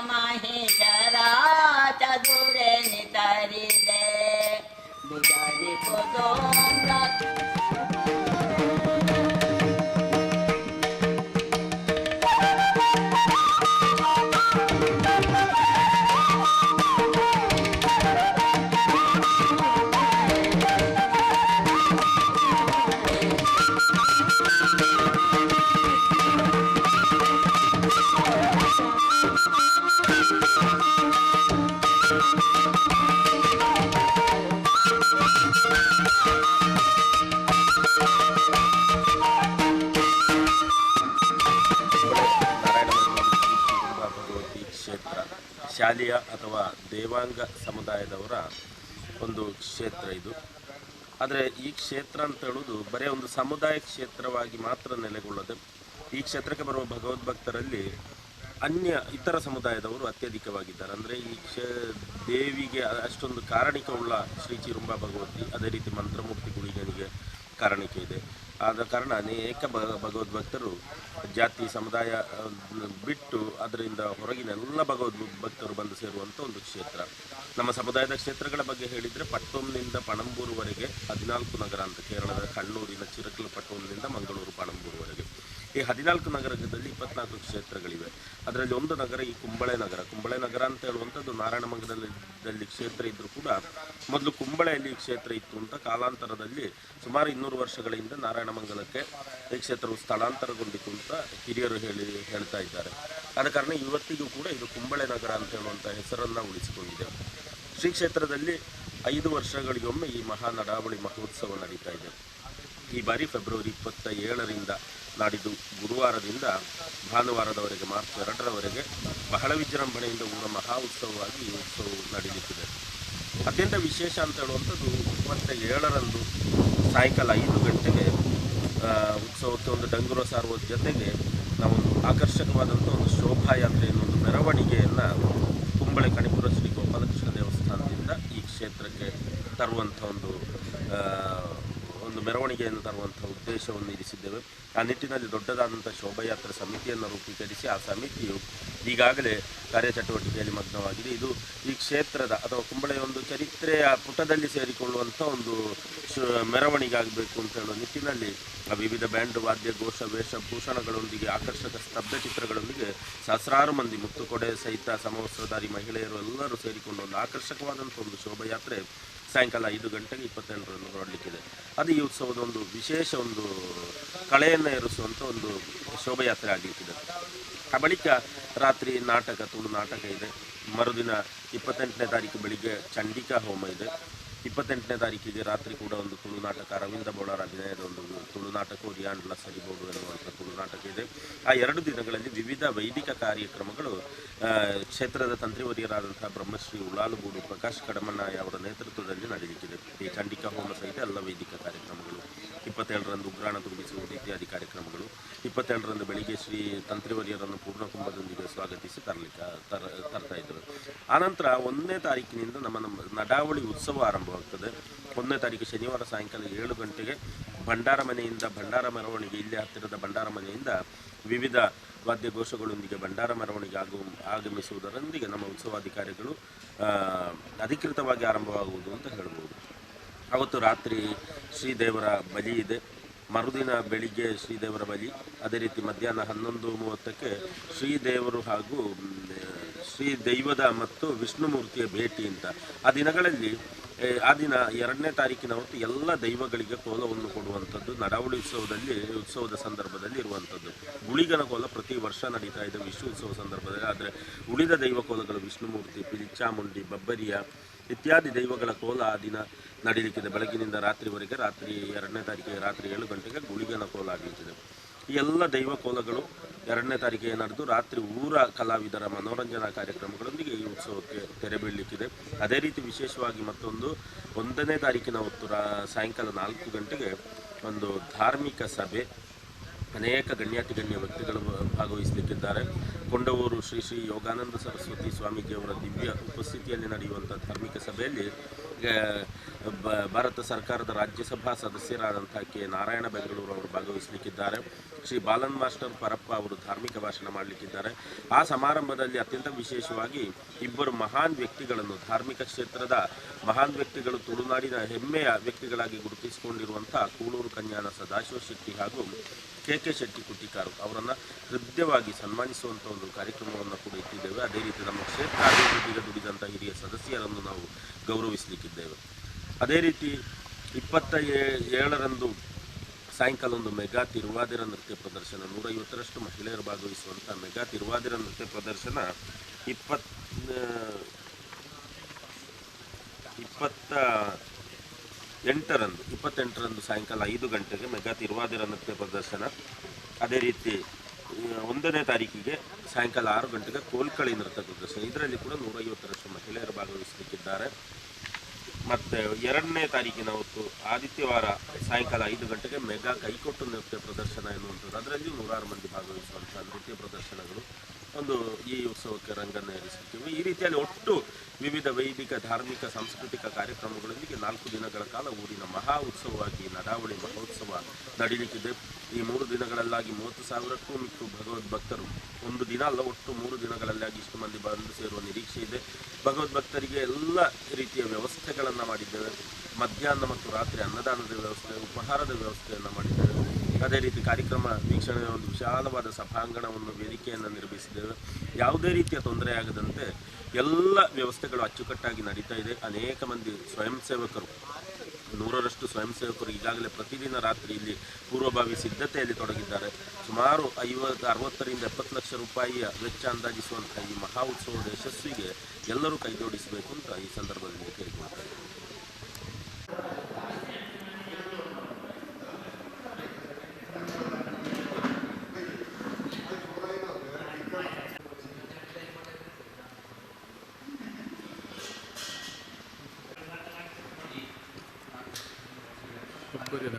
ಮಹೇಶ ಕ್ಷೇತ್ರ, ಶಾಲೆಯ ಅಥವಾ ದೇವಾಂಗ ಸಮುದಾಯದವರ ಒಂದು ಕ್ಷೇತ್ರ ಇದು. ಆದರೆ ಈ ಕ್ಷೇತ್ರ ಅಂತ ಹೇಳೋದು ಬರೀ ಒಂದು ಸಮುದಾಯ ಕ್ಷೇತ್ರವಾಗಿ ಮಾತ್ರ ನೆಲೆಗೊಳ್ಳದೆ, ಈ ಕ್ಷೇತ್ರಕ್ಕೆ ಬರುವ ಭಗವದ್ಭಕ್ತರಲ್ಲಿ ಅನ್ಯ ಇತರ ಸಮುದಾಯದವರು ಅತ್ಯಧಿಕವಾಗಿದ್ದಾರೆ. ಅಂದರೆ ಈ ಕ್ಷೇ, ದೇವಿಗೆ ಅಷ್ಟೊಂದು ಕಾರಣಿಕವುಳ್ಳ ಶ್ರೀ ಚಿರುಂಬ ಭಗವತಿ, ಅದೇ ರೀತಿ ಮಂತ್ರಮೂರ್ತಿ ಗುಳಿಗನಿಗೆ ಕಾರಣಿಕೆ ಇದೆ. ಆದ ಕಾರಣ ಅನೇಕ ಭಗವದ್ಭಕ್ತರು ಜಾತಿ ಸಮುದಾಯ ಬಿಟ್ಟು ಅದರಿಂದ ಹೊರಗಿನ ಎಲ್ಲ ಭಗವದ್ ಭಕ್ತರು ಬಂದು ಸೇರುವಂಥ ಒಂದು ಕ್ಷೇತ್ರ. ನಮ್ಮ ಸಮುದಾಯದ ಕ್ಷೇತ್ರಗಳ ಬಗ್ಗೆ ಹೇಳಿದರೆ ಪಟ್ಟೋಮ್ನಿಂದ ಪಣಂಬೂರುವರೆಗೆ ಹದಿನಾಲ್ಕು ನಗರ ಅಂತ ಕೇರಳದ ಕಣ್ಣೂರಿನ ಚಿರಕಲ್ ಪಟ್ಟೋಮ್ನಿಂದ ಮಂಗಳೂರು, ಪಣಂಬೂರುವರೆಗೆ. ಈ ಹದಿನಾಲ್ಕು ನಗರದಲ್ಲಿ ಇಪ್ಪತ್ನಾಲ್ಕು ಕ್ಷೇತ್ರಗಳಿವೆ. ಅದರಲ್ಲಿ ಒಂದು ನಗರ ಈ ಕುಂಬಳೆ ನಗರ. ಕುಂಬಳೆ ನಗರ ಅಂತ ಹೇಳುವಂಥದ್ದು ನಾರಾಯಣಮಂಗಲದಲ್ಲಿ ಕ್ಷೇತ್ರ ಇದ್ದರೂ ಕೂಡ ಮೊದಲು ಕುಂಬಳೆಯಲ್ಲಿ ಕ್ಷೇತ್ರ ಇತ್ತು ಅಂತ ಕಾಲಾಂತರದಲ್ಲಿ ಸುಮಾರು ಇನ್ನೂರು ವರ್ಷಗಳಿಂದ ನಾರಾಯಣಮಂಗಲಕ್ಕೆ ಈ ಕ್ಷೇತ್ರವು ಸ್ಥಳಾಂತರಗೊಂಡಿತ್ತು ಅಂತ ಹಿರಿಯರು ಹೇಳಿ, ಹೇಳ್ತಾ ಇದ್ದಾರೆ. ಆದ ಕಾರಣ ಇವತ್ತಿಗೂ ಕೂಡ ಇದು ಕುಂಬಳೆ ನಗರ ಅಂತ ಹೇಳುವಂಥ ಹೆಸರನ್ನು ಉಳಿಸಿಕೊಂಡಿದೆ. ಶ್ರೀ ಕ್ಷೇತ್ರದಲ್ಲಿ ಐದು ವರ್ಷಗಳಿಗೊಮ್ಮೆ ಈ ಮಹಾ ನಡಾವಳಿ ಮಹೋತ್ಸವ ನಡೀತಾ ಇದೆ. ಈ ಬಾರಿ ಫೆಬ್ರವರಿ ಇಪ್ಪತ್ತ ಏಳರಿಂದ ನಾಡಿದ್ದು ಗುರುವಾರದಿಂದ ಭಾನುವಾರದವರೆಗೆ, ಮಾರ್ಚ್ ಎರಡರವರೆಗೆ ಬಹಳ ವಿಜೃಂಭಣೆಯಿಂದ ಊರ ಮಹಾ ಉತ್ಸವವಾಗಿ ಈ ಉತ್ಸವವು ನಡೆಯುತ್ತಿದೆ ಅತ್ಯಂತ ವಿಶೇಷ ಅಂತ ಹೇಳುವಂಥದ್ದು ಇಪ್ಪತ್ತ ಏಳರಂದು ಸಾಯಂಕಾಲ ಐದು ಗಂಟೆಗೆ ಉತ್ಸವಕ್ಕೆ ಒಂದು ಡಂಗುರ ಸಾರುವ ಜೊತೆಗೆ ನಾವೊಂದು ಆಕರ್ಷಕವಾದಂಥ ಒಂದು ಶೋಭಾಯಾತ್ರೆ ಒಂದು ಮೆರವಣಿಗೆಯನ್ನು ಕುಂಬಳೆ ಕಣಿಪುರ ಶ್ರೀ ಗೋಪಾಲಕೃಷ್ಣ ದೇವಸ್ಥಾನದಿಂದ ಈ ಕ್ಷೇತ್ರಕ್ಕೆ ತರುವಂಥ ಒಂದು ಮೆರವಣಿಗೆಯನ್ನು ತರುವಂಥ ಉದ್ದೇಶವನ್ನು ಇರಿಸಿದ್ದೇವೆ. ಆ ನಿಟ್ಟಿನಲ್ಲಿ ದೊಡ್ಡದಾದಂಥ ಶೋಭಾಯಾತ್ರೆ ಸಮಿತಿಯನ್ನು ರೂಪೀಕರಿಸಿ ಆ ಸಮಿತಿಯು ಈಗಾಗಲೇ ಕಾರ್ಯಚಟುವಟಿಕೆಯಲ್ಲಿ ಮಗ್ನವಾಗಿದೆ. ಇದು ಈ ಕ್ಷೇತ್ರದ ಅಥವಾ ಕುಂಬಳೆಯ ಒಂದು ಚರಿತ್ರೆಯ ಪುಟದಲ್ಲಿ ಸೇರಿಕೊಳ್ಳುವಂಥ ಒಂದು ಮೆರವಣಿಗೆ ಆಗಬೇಕು ಅಂತ ಹೇಳುವ ನಿಟ್ಟಿನಲ್ಲಿ ವಿವಿಧ ಬ್ಯಾಂಡ್, ವಾದ್ಯ, ಘೋಷ ವೇಷಭೂಷಣಗಳೊಂದಿಗೆ ಆಕರ್ಷಕ ಸ್ತಬ್ಧ ಚಿತ್ರಗಳೊಂದಿಗೆ ಸಹಸ್ರಾರು ಮಂದಿ ಮುತ್ತುಕೊಡೆ ಸಹಿತ ಸಮವಸ್ತ್ರಧಾರಿ ಮಹಿಳೆಯರು ಎಲ್ಲರೂ ಸೇರಿಕೊಂಡು ಒಂದು ಆಕರ್ಷಕವಾದಂಥ ಒಂದು ಶೋಭಾಯಾತ್ರೆ ಸಾಯಂಕಾಲ ಐದು ಗಂಟೆಗೆ ಇಪ್ಪತ್ತೆಂಟರಲ್ಲಿ ಹೊರಡಲಿಕ್ಕಿದೆ. ಅದು ಈ ಉತ್ಸವದ ಒಂದು ವಿಶೇಷ ಒಂದು ಕಳೆಯನ್ನು ಏರಿಸುವಂಥ ಒಂದು ಶೋಭಾಯಾತ್ರೆ ಆಗಲಿಕ್ಕಿದೆ ಆ ಬಳಿಕ ರಾತ್ರಿ ನಾಟಕ ತುಳು ನಾಟಕ ಇದೆ. ಮರುದಿನ ಇಪ್ಪತ್ತೆಂಟನೇ ತಾರೀಕು ಬೆಳಿಗ್ಗೆ ಚಂಡಿಕಾ ಹೋಮ ಇದೆ. ಇಪ್ಪತ್ತೆಂಟನೇ ತಾರೀಕಿಗೆ ರಾತ್ರಿ ಕೂಡ ಒಂದು ತುಳು ನಾಟಕ ಅರವಿಂದ ಬೋಳರ ಅಭಿನಯದ ಒಂದು ತುಳು ನಾಟಕ ರಿಯಾಂಡ್ಲ ಸರಿಬೋಡು ಎನ್ನುವಂಥ ತುಳು ನಾಟಕ ಇದೆ. ಆ ಎರಡು ದಿನಗಳಲ್ಲಿ ವಿವಿಧ ವೈದಿಕ ಕಾರ್ಯಕ್ರಮಗಳು ಕ್ಷೇತ್ರದ ತಂತ್ರಿವರಿಯರಾದಂಥ ಬ್ರಹ್ಮಶ್ರೀ ಉಳಾಲುಗೂಡು ಪ್ರಕಾಶ್ ಕಡಮಣ್ಣಯ್ಯ ಅವರ ನೇತೃತ್ವದಲ್ಲಿ ನಡೆಯುತ್ತಿದೆ. ಈ ಚಂಡಿಕಾ ಹೋಮ ಸಹಿತ ಎಲ್ಲ ವೈದಿಕ ಕಾರ್ಯಕ್ರಮಗಳು, ಇಪ್ಪತ್ತೇಳರಂದು ಉಗ್ರಾಣ ತುಂಬಿಸುವುದು ಇತ್ಯಾದಿ ಕಾರ್ಯಕ್ರಮಗಳು. ಇಪ್ಪತ್ತೆರಡರಂದು ಬೆಳಿಗ್ಗೆ ಶ್ರೀ ತಂತ್ರಿವರಿಯರನ್ನು ಪೂರ್ಣಕುಂಭದೊಂದಿಗೆ ಸ್ವಾಗತಿಸಿ ತರಲಿಕ್ಕೆ, ತರ, ತರ್ತಾ ಇದ್ದರು. ಆನಂತರ ಒಂದನೇ ತಾರೀಕಿನಿಂದ ನಮ್ಮ ನಮ್ಮ ನಡಾವಳಿ ಉತ್ಸವ ಆರಂಭವಾಗ್ತದೆ. ಒಂದನೇ ತಾರೀಕು ಶನಿವಾರ ಸಾಯಂಕಾಲ ಏಳು ಗಂಟೆಗೆ ಭಂಡಾರ ಮನೆಯಿಂದ, ಭಂಡಾರ ಮೆರವಣಿಗೆ, ಇಲ್ಲಿ ಹತ್ತಿರದ ಭಂಡಾರ ಮನೆಯಿಂದ ವಿವಿಧ ವಾದ್ಯಘೋಷಗಳೊಂದಿಗೆ ಭಂಡಾರ ಮೆರವಣಿಗೆ ಆಗು, ಆಗಮಿಸುವುದರೊಂದಿಗೆ ನಮ್ಮ ಉತ್ಸವಾಧಿಕಾರಿಗಳು ಅಧಿಕೃತವಾಗಿ ಆರಂಭವಾಗುವುದು ಅಂತ ಹೇಳ್ಬೋದು. ಅವತ್ತು ರಾತ್ರಿ ಶ್ರೀದೇವರ ಬಲಿ ಇದೆ. ಮರುದಿನ ಬೆಳಿಗ್ಗೆ ಶ್ರೀದೇವರ ಬಲಿ, ಅದೇ ರೀತಿ ಮಧ್ಯಾಹ್ನ ಹನ್ನೊಂದು ಮೂವತ್ತಕ್ಕೆ ಶ್ರೀದೇವರು ಹಾಗೂ ಶ್ರೀ ದೈವದ ಮತ್ತು ವಿಷ್ಣುಮೂರ್ತಿಯ ಭೇಟಿ ಅಂತ. ಆ ದಿನಗಳಲ್ಲಿ ಆ ದಿನ ಎರಡನೇ ತಾರೀಕಿನ ಹೊತ್ತು ಎಲ್ಲ ದೈವಗಳಿಗೆ ಕೋಲವನ್ನು ಕೊಡುವಂಥದ್ದು, ನಡಾವಳಿ ಉತ್ಸವದಲ್ಲಿ, ಉತ್ಸವದ ಸಂದರ್ಭದಲ್ಲಿ ಇರುವಂಥದ್ದು. ಗುಳಿಗನ ಕೋಲ ಪ್ರತಿ ವರ್ಷ ನಡೀತಾ ಇದೆ ವಿಶ್ವ ಉತ್ಸವ ಸಂದರ್ಭದಲ್ಲಿ. ಆದರೆ ಉಳಿದ ದೈವ ಕೋಲಗಳು ವಿಷ್ಣುಮೂರ್ತಿ, ಪಿಲಿಚಾಮುಂಡಿ, ಬಬ್ಬರಿಯ ಇತ್ಯಾದಿ ದೈವಗಳ ಕೋಲ ಆ ದಿನ ನಡೀಲಿಕ್ಕಿದೆ. ಬೆಳಗಿನಿಂದ ರಾತ್ರಿವರೆಗೆ ರಾತ್ರಿ ಎರಡನೇ ತಾರೀಕಿಗೆ ರಾತ್ರಿ ಏಳು ಗಂಟೆಗೆ ಗುಳಿಗನ ಕೋಲ ಆಗಲಿಕ್ಕಿದೆ. ಈ ಎಲ್ಲ ದೈವ ಕೋಲಗಳು ಎರಡನೇ ತಾರೀಕಿಗೆ ನಡೆದು ರಾತ್ರಿ ಊರ ಕಲಾವಿದರ ಮನೋರಂಜನಾ ಕಾರ್ಯಕ್ರಮಗಳೊಂದಿಗೆ ಈ ಉತ್ಸವಕ್ಕೆ ತೆರೆ ಬೀಳಲಿಕ್ಕಿದೆ. ಅದೇ ರೀತಿ ವಿಶೇಷವಾಗಿ ಮತ್ತೊಂದು, ಒಂದನೇ ತಾರೀಕಿನ ಹೊತ್ತು ರಾ, ಸಾಯಂಕಾಲ ನಾಲ್ಕು ಗಂಟೆಗೆ ಒಂದು ಧಾರ್ಮಿಕ ಸಭೆ. ಅನೇಕ ಗಣ್ಯಾತಿ ಗಣ್ಯ ವ್ಯಕ್ತಿಗಳು ಭಾಗವಹಿಸಲಿಕ್ಕಿದ್ದಾರೆ. ಕೊಂಡವೂರು ಶ್ರೀ ಶ್ರೀ ಯೋಗಾನಂದ ಸರಸ್ವತಿ ಸ್ವಾಮೀಜಿಯವರ ದಿವ್ಯ ಉಪಸ್ಥಿತಿಯಲ್ಲಿ ನಡೆಯುವಂಥ ಧಾರ್ಮಿಕ ಸಭೆಯಲ್ಲಿ ಭಾರತ ಸರ್ಕಾರದ ರಾಜ್ಯಸಭಾ ಸದಸ್ಯರಾದಂಥ ಕೆ. ನಾರಾಯಣ ಬೆಂಗಳೂರು ಅವರು ಭಾಗವಹಿಸಲಿಕ್ಕಿದ್ದಾರೆ. ಶ್ರೀ ಬಾಲನ್ ಮಾಸ್ಟರ್ ಪರಪ್ಪ ಅವರು ಧಾರ್ಮಿಕ ಭಾಷಣ ಮಾಡಲಿಕ್ಕಿದ್ದಾರೆ. ಆ ಸಮಾರಂಭದಲ್ಲಿ ಅತ್ಯಂತ ವಿಶೇಷವಾಗಿ ಇಬ್ಬರು ಮಹಾನ್ ವ್ಯಕ್ತಿಗಳನ್ನು, ಧಾರ್ಮಿಕ ಕ್ಷೇತ್ರದ ಮಹಾನ್ ವ್ಯಕ್ತಿಗಳು, ತುಳುನಾಡಿನ ಹೆಮ್ಮೆಯ ವ್ಯಕ್ತಿಗಳಾಗಿ ಗುರುತಿಸಿಕೊಂಡಿರುವಂಥ ಕೂಳೂರು ಕನ್ಯಾನ ಸದಾಶಿವ ಶೆಟ್ಟಿ ಹಾಗೂ ಕೆ. ಕೆ. ಶೆಟ್ಟಿ ಕುಟ್ಟಿಕಾರು ಅವರನ್ನು ಹೃದಯವಾಗಿ ಸನ್ಮಾನಿಸುವಂಥ ಒಂದು ಕಾರ್ಯಕ್ರಮವನ್ನು ಕೂಡ ಇಟ್ಟಿದ್ದೇವೆ. ಅದೇ ರೀತಿ ನಮ್ಮ ಕ್ಷೇತ್ರ ಅಭಿವೃದ್ಧಿಗೆ ದುಡಿದಂಥ ಹಿರಿಯ ಸದಸ್ಯರನ್ನು ನಾವು ಗೌರವಿಸಲಿಕ್ಕಿದ್ದೇವೆ. ಅದೇ ರೀತಿ ಇಪ್ಪತ್ತ ಏಳರಂದು ಸಾಯಂಕಾಲ ಒಂದು ಮೆಗಾ ತಿರುವಾದಿರ ನೃತ್ಯ ಪ್ರದರ್ಶನ, ನೂರೈವತ್ತರಷ್ಟು ಮಹಿಳೆಯರು ಭಾಗವಹಿಸುವಂಥ ಮೆಗಾ ತಿರುವಾದಿರ ನೃತ್ಯ ಪ್ರದರ್ಶನ ಇಪ್ಪತ್ ಇಪ್ಪತ್ತ ಎಂಟರಂದು, ಇಪ್ಪತ್ತೆಂಟರಂದು ಸಾಯಂಕಾಲ ಐದು ಗಂಟೆಗೆ ಮೆಗಾ ತಿರುವಾದಿರ ನೃತ್ಯ ಪ್ರದರ್ಶನ. ಅದೇ ರೀತಿ ಒಂದನೇ ತಾರೀಕಿಗೆ ಸಾಯಂಕಾಲ ಆರು ಗಂಟೆಗೆ ಕೋಲ್ಕಳಿ ನೃತ್ಯ ಪ್ರದರ್ಶನ. ಇದರಲ್ಲಿ ಕೂಡ ನೂರೈವತ್ತರಷ್ಟು ಮಹಿಳೆಯರು ಭಾಗವಹಿಸಲಿಕ್ಕಿದ್ದಾರೆ. ಮತ್ತು ಎರಡನೇ ತಾರೀಕಿನ ಹೊತ್ತು ಆದಿತ್ಯವಾರ ಸಾಯಂಕಾಲ ಐದು ಗಂಟೆಗೆ ಮೆಗಾ ಕೈಕೊಟ್ಟು ನೃತ್ಯ ಪ್ರದರ್ಶನ ಎನ್ನುವಂಥದ್ದು. ಅದರಲ್ಲಿ ನೂರಾರು ಮಂದಿ ಭಾಗವಹಿಸುವಂಥ ನೃತ್ಯ ಪ್ರದರ್ಶನಗಳು. ಒಂದು ಈ ಉತ್ಸವಕ್ಕೆ ರಂಗನ್ನು ಏರಿಸುತ್ತೇವೆ ಈ ರೀತಿಯಲ್ಲಿ ಒಟ್ಟು ವಿವಿಧ ವೈದಿಕ, ಧಾರ್ಮಿಕ, ಸಾಂಸ್ಕೃತಿಕ ಕಾರ್ಯಕ್ರಮಗಳೊಂದಿಗೆ ನಾಲ್ಕು ದಿನಗಳ ಕಾಲ ಊರಿನ ಮಹಾ ಉತ್ಸವವಾಗಿ ನಡಾವಳಿ ಮಹೋತ್ಸವ ನಡೀಲಿಕ್ಕಿದೆ. ಈ ಮೂರು ದಿನಗಳಲ್ಲಾಗಿ ಮೂವತ್ತು ಸಾವಿರಕ್ಕೂ ಮಿಕ್ಕು ಭಗವದ್ಭಕ್ತರು ಒಂದು ದಿನ ಅಲ್ಲ, ಒಟ್ಟು ಮೂರು ದಿನಗಳಲ್ಲಾಗಿ ಇಷ್ಟು ಮಂದಿ ಬಂದು ಸೇರುವ ನಿರೀಕ್ಷೆ ಇದೆ. ಭಗವದ್ ಭಕ್ತರಿಗೆ ಎಲ್ಲ ರೀತಿಯ ವ್ಯವಸ್ಥೆಗಳನ್ನು ಮಾಡಿದ್ದೇವೆ. ಮಧ್ಯಾಹ್ನ ಮತ್ತು ರಾತ್ರಿ ಅನ್ನದಾನದ ವ್ಯವಸ್ಥೆ, ಉಪಹಾರದ ವ್ಯವಸ್ಥೆಯನ್ನು ಮಾಡಿದ್ದೇವೆ. ಅದೇ ರೀತಿ ಕಾರ್ಯಕ್ರಮ ವೀಕ್ಷಣೆಯ ಒಂದು ವಿಶಾಲವಾದ ಸಭಾಂಗಣವನ್ನು, ವೇದಿಕೆಯನ್ನು ನಿರ್ಮಿಸಿದ್ದೇವೆ. ಯಾವುದೇ ರೀತಿಯ ತೊಂದರೆ ಆಗದಂತೆ ಎಲ್ಲ ವ್ಯವಸ್ಥೆಗಳು ಅಚ್ಚುಕಟ್ಟಾಗಿ ನಡೀತಾ ಇದೆ. ಅನೇಕ ಮಂದಿ ಸ್ವಯಂ ಸೇವಕರು, ನೂರರಷ್ಟು ಸ್ವಯಂ ಸೇವಕರು ಈಗಾಗಲೇ ಪ್ರತಿದಿನ ರಾತ್ರಿ ಇಲ್ಲಿ ಪೂರ್ವಭಾವಿ ಸಿದ್ಧತೆಯಲ್ಲಿ ತೊಡಗಿದ್ದಾರೆ. ಸುಮಾರು ಐವತ್ತು ಅರವತ್ತರಿಂದ ಎಪ್ಪತ್ತು ಲಕ್ಷ ರೂಪಾಯಿಯ ವೆಚ್ಚ ಅಂದಾಜಿಸುವಂಥ ಈ ಮಹಾ ಉತ್ಸವದ ಯಶಸ್ವಿಗೆ ಎಲ್ಲರೂ ಕೈಜೋಡಿಸಬೇಕು ಅಂತ ಈ ಸಂದರ್ಭದಲ್ಲಿ করে